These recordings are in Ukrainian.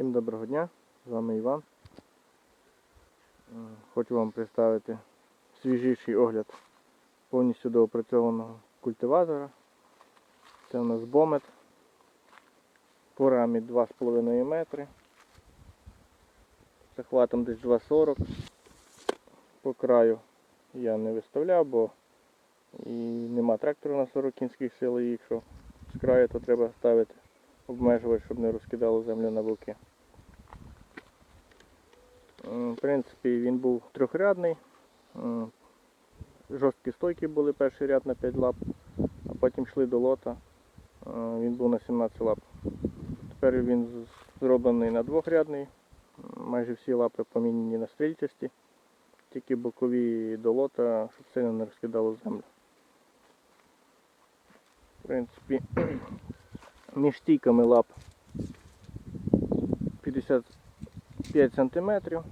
Всім доброго дня, з вами Іван. Е, Хочу вам представити свіжіший огляд повністю доопрацьованого культиватора. Це у нас бомет по рамі 2,5 метри. Захватом десь 2,40. По краю я не виставляв, бо і нема трактора на 40 кінських сил, і якщо з краю, то треба ставити обмежувач, щоб не розкидало землю на боки. М, В принципі, він був трьохрядний. Жорсткі стойки були перший ряд на 5 лап, а потім йшли до лота. Е, Він був на 17 лап. Тепер він зроблений на двохрядний. Майже всі лапи поміняні на стрільчасті, тільки бокові до лота, щоб сильно не розкидало землю. В принципі, між стійками лап 55 сантиметрів.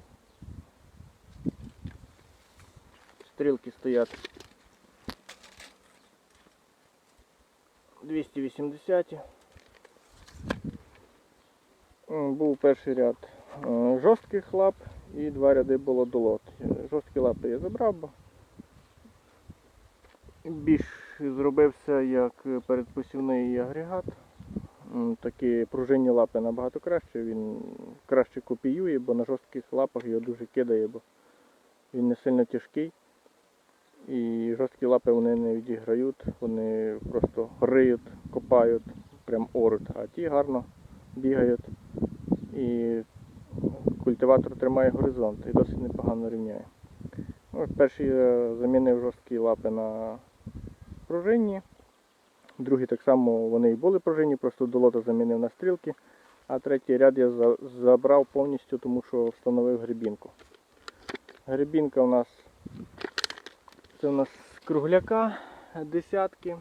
Стрілки стоять 280. Був перший ряд е, жорстких лап і два ряди було долот. Жорсткі лапи я забрав, бо більш зробився як передпосівний агрегат. Такі пружинні лапи набагато краще, він краще копіює, бо на жорстких лапах його дуже кидає, бо він не сильно тяжкий. І жорсткі лапи вони не відіграють, вони просто риють, копають, прям оруть, а ті гарно бігають. І культиватор тримає горизонт і досить непогано рівняє. Ось перший я замінив жорсткі лапи на пружинні. Другі так само вони і були пружинні, просто до лота замінив на стрілки. А третій ряд я забрав повністю, тому що встановив грибінку. Грибінка у нас це у нас кругляка десятки.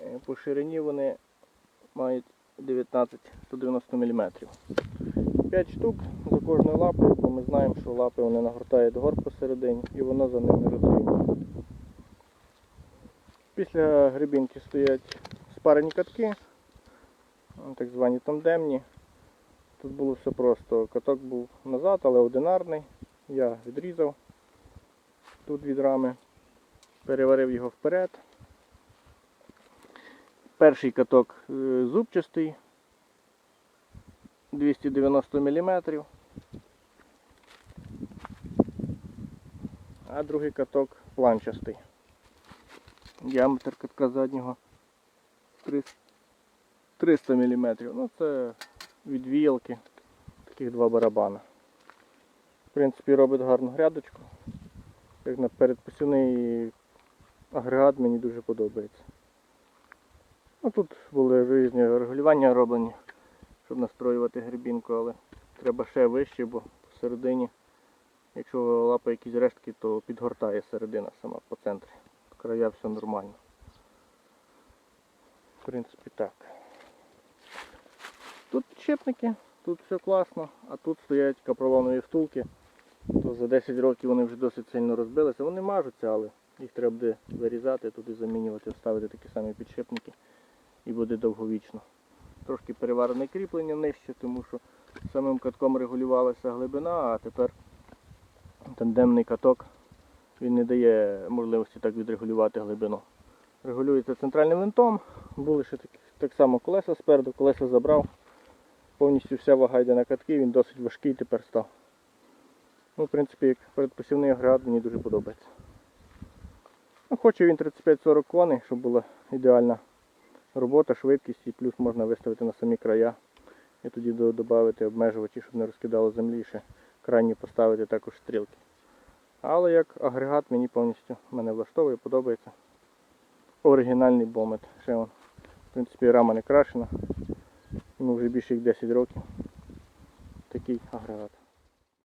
Е, По ширині вони мають 19-190 мм. 5 штук за кожною лапою, бо ми знаємо, що лапи вони нагортають гор посередині і воно за ними розрівнює. Після грибінки стоять спарені катки, так звані тандемні. Тут було все просто. Каток був назад, але одинарний. Я відрізав тут від рами, переварив його вперед. Перший каток е, зубчастий 290 мм. А другий каток планчастий. Діаметр катка заднього 300 мм. Ну це від віялки таких два барабана. В принципі, робить гарну грядочку. Як на передпосівний агрегат мені дуже подобається. Ну, тут були різні регулювання роблені, щоб настроювати грибінку, але треба ще вище, бо посередині, якщо лапа якісь рештки, то підгортає середина сама по центрі. Края все нормально. В принципі так. Тут підшипники, тут все класно, а тут стоять капролонові втулки. То за 10 років вони вже досить сильно розбилися. Вони мажуться, але їх треба буде вирізати, туди замінювати, вставити такі самі підшипники і буде довговічно. Трошки переварене кріплення нижче, тому що самим катком регулювалася глибина, а тепер тандемний каток він не дає можливості так відрегулювати глибину. Регулюється центральним винтом, були ще так, так само колеса спереду, колеса забрав. Повністю вся вага йде на катки, він досить важкий тепер став. Ну, в принципі, як передпосівний агрегат мені дуже подобається. Ну, Хоче він 35-40 коней, щоб була ідеальна робота, швидкість і плюс можна виставити на самі края. І тоді до- додати обмежувачі, щоб не розкидало землі, ще крайні поставити також стрілки. Але як агрегат мені повністю мене влаштовує, подобається. Оригінальний бомет. Ще он. В принципі, рама не крашена. Йому вже більше як 10 років. Такий агрегат.